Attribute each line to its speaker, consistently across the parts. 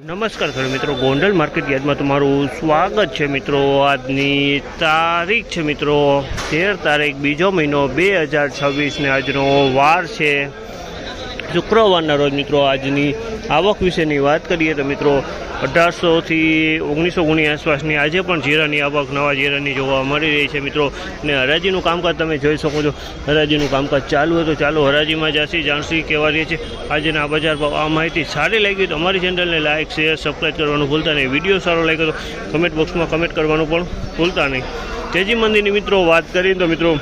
Speaker 1: નમસ્કાર ખેડૂત મિત્રો, ગોંડલ માર્કેટ યાર્ડમાં તમારું સ્વાગત છે મિત્રો. આજની તારીખ છે મિત્રો, તેર તારીખ, બીજો મહિનો બે હજાર છવ્વીસને આજનો વાર છે. શુક્રવારના રોજ મિત્રો આજની આવક વિશેની વાત કરીએ તો મિત્રો અઢારસોથી ઓગણીસો ગુણી આસપાસની આજે પણ જીરાની આવક, નવા જીરાની જોવા મળી રહી છે મિત્રો. અને હરાજીનું કામકાજ તમે જોઈ શકો છો. હરાજીનું કામકાજ ચાલુ હતું. ચાલુ હરાજીમાં જાસી જાણસી કહેવા રહીએ છીએ. આજના બજાર ભાવ, આ માહિતી સારી લાગી તો અમારી ચેનલને લાઇક શેર સબસ્ક્રાઈબ કરવાનું ભૂલતા નહીં. વીડિયો સારો લાગ્યો તો કમેન્ટ બોક્સમાં કમેન્ટ કરવાનું પણ ભૂલતા નહીં. તેજી મંદિરની મિત્રો વાત કરીએ તો મિત્રો,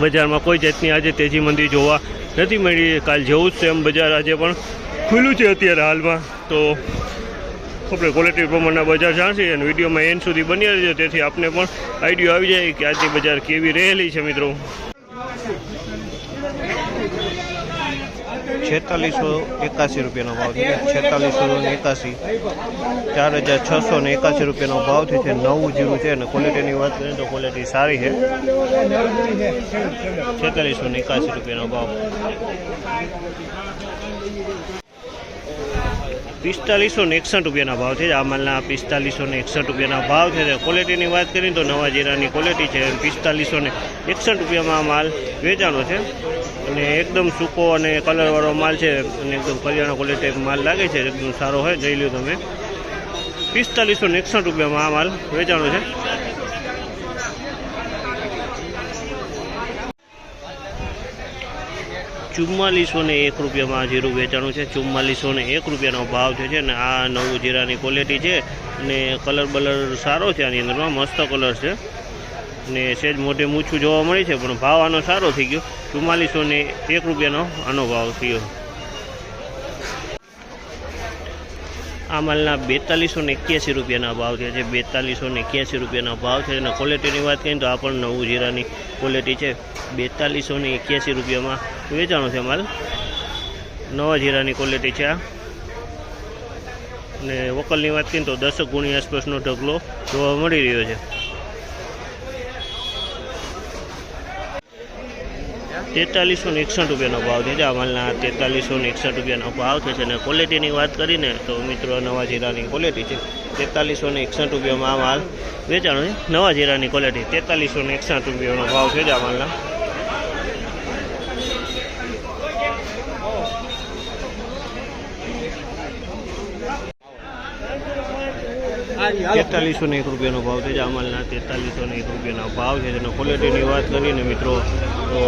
Speaker 1: બજારમાં કોઈ જાતની આજે તેજી મંદી જોવા નથી મળી. કાલ જેવું જ છે એમ બજાર આજે પણ ખુલ્લું છે અત્યારે હાલમાં. તો આપણે ક્વોલિટી પ્રમાણના બજાર જાણશે અને વિડીયોમાં એન્ડ સુધી બની રહેજો. તેથી આપને પણ આઈડિયો આવી જાય કે આજની બજાર કેવી રહેલી છે મિત્રો.
Speaker 2: છેતાલીસો એકાસી રૂપિયાનો ભાવ છે છેતાલીસો ને એકાસી, ચાર હજાર છસો ને એકાસી રૂપિયાનો ભાવ છે. જે નવું જીરું છે અને ક્વોલિટીની વાત કરીએ તો ક્વોલિટી સારી છે. છેતાલીસો ને એકાસી રૂપિયાનો ભાવ.
Speaker 1: પિસ્તાલીસો ને એકસઠ રૂપિયાના ભાવ છે. આ માલના પિસ્તાલીસો ને એકસઠ રૂપિયાના ભાવ છે. ક્વોલિટીની વાત કરીએ તો નવા જીરાની ક્વોલિટી છે. પિસ્તાલીસો ને એકસઠ રૂપિયામાં માલ વેચાણો છે. અને એકદમ સૂકો અને કલરવાળો માલ છે. અને એકદમ કરિયાણા ક્વોલિટી માલ લાગે છે. એકદમ સારો હોય. જઈ લ્યો તમે. પિસ્તાલીસો ને એકસઠ રૂપિયામાં આ માલ વેચાણો છે. ચુમ્માલીસો ને એક રૂપિયામાં જીરું વેચાણું છે. ચુમ્માલીસો ને એક રૂપિયાનો ભાવ છે ને આ નવું જીરાની ક્વોલિટી છે અને કલર બલર સારો છે આની અંદરમાં, મસ્ત કલર છે. ને સેજ મોટે મૂછું જોવા મળી છે, પણ ભાવ આનો સારો થઈ ગયો. ચુમ્માલીસો ને એક રૂપિયાનો આનો ભાવ થયો. આ માલના બેતાલીસો ને એક્યાસી રૂપિયાના ભાવ છે. જે બેતાલીસો ને એક્યાસી રૂપિયાના ભાવ છે. અને ક્વોલિટીની વાત કરીએ તો આ પણ નવું જીરાની ક્વોલિટી છે. બેતાલીસો ને એક્યાસી રૂપિયામાં વેચાણો છે માલ. નવા જીરાની ક્વોલિટી છે આ. ને વકલની વાત કરીએ તો દસ ગુણી આસપાસનો ઢગલો જોવા મળી રહ્યો છે. તેતાલીસો ને એકસઠ રૂપિયાનો ભાવ છે. આ માલના તેતાલીસો ને એકસઠ રૂપિયાનો ભાવ છે. અને ક્વોલિટીની વાત કરીને તો મિત્રો નવા જીરાની ક્વોલિટી છે. તેતાલીસો ને એકસઠ રૂપિયામાં આ માલ વેચાણો છે. નવા જીરાની ક્વોલિટી તેતાલીસો ને એકસઠ રૂપિયાનો ભાવ છે આ માલના. તેતાલીસો ને એક રૂપિયાનો ભાવ છે. જે અમલના તેતાલીસો ને એક રૂપિયાનો ભાવ છે. જેનો ક્વોલિટીની વાત કરીને મિત્રો તો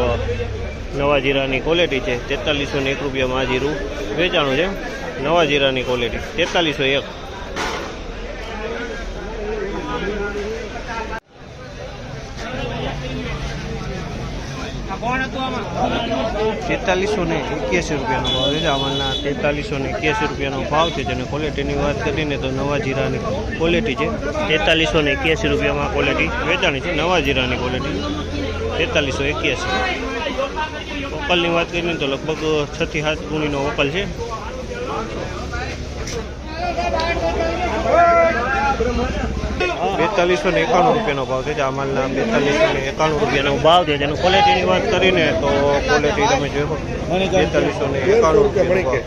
Speaker 1: નવા જીરાની ક્વોલિટી છે. તેતાલીસો ને એક રૂપિયામાં આ જીરું વેચાણું છે. નવા જીરાની ક્વોલિટી તેતાલીસો એક.
Speaker 2: તેતાલીસો ને એક્યાસી રૂપિયાનો ભાવ છે. અમલના તેતાલીસો ને એક્યાસી રૂપિયાનો ભાવ છે. જેને ક્વોલિટીની વાત કરીને તો નવા જીરાની ક્વોલિટી છે.
Speaker 1: તેતાલીસો ને એક્યાસી રૂપિયામાં ક્વોલિટી વેચાણી છે. નવા જીરાની ક્વોલિટી તેતાલીસો એક્યાસી. વકલની વાત કરીને તો લગભગ છથી સાત ગુણીનો વકલ છે.
Speaker 2: બેતાલીસો ને એકાણું રૂપિયાનો ભાવ છે. આ માલના બેતાલીસો ને એકાણું રૂપિયાનો
Speaker 1: ભાવ છે. જેનો
Speaker 2: ક્વોલિટીની વાત કરીને તો ક્વોલિટી તમે જોયો બેતાલીસો ને એકાણું રૂપિયા ભાવ.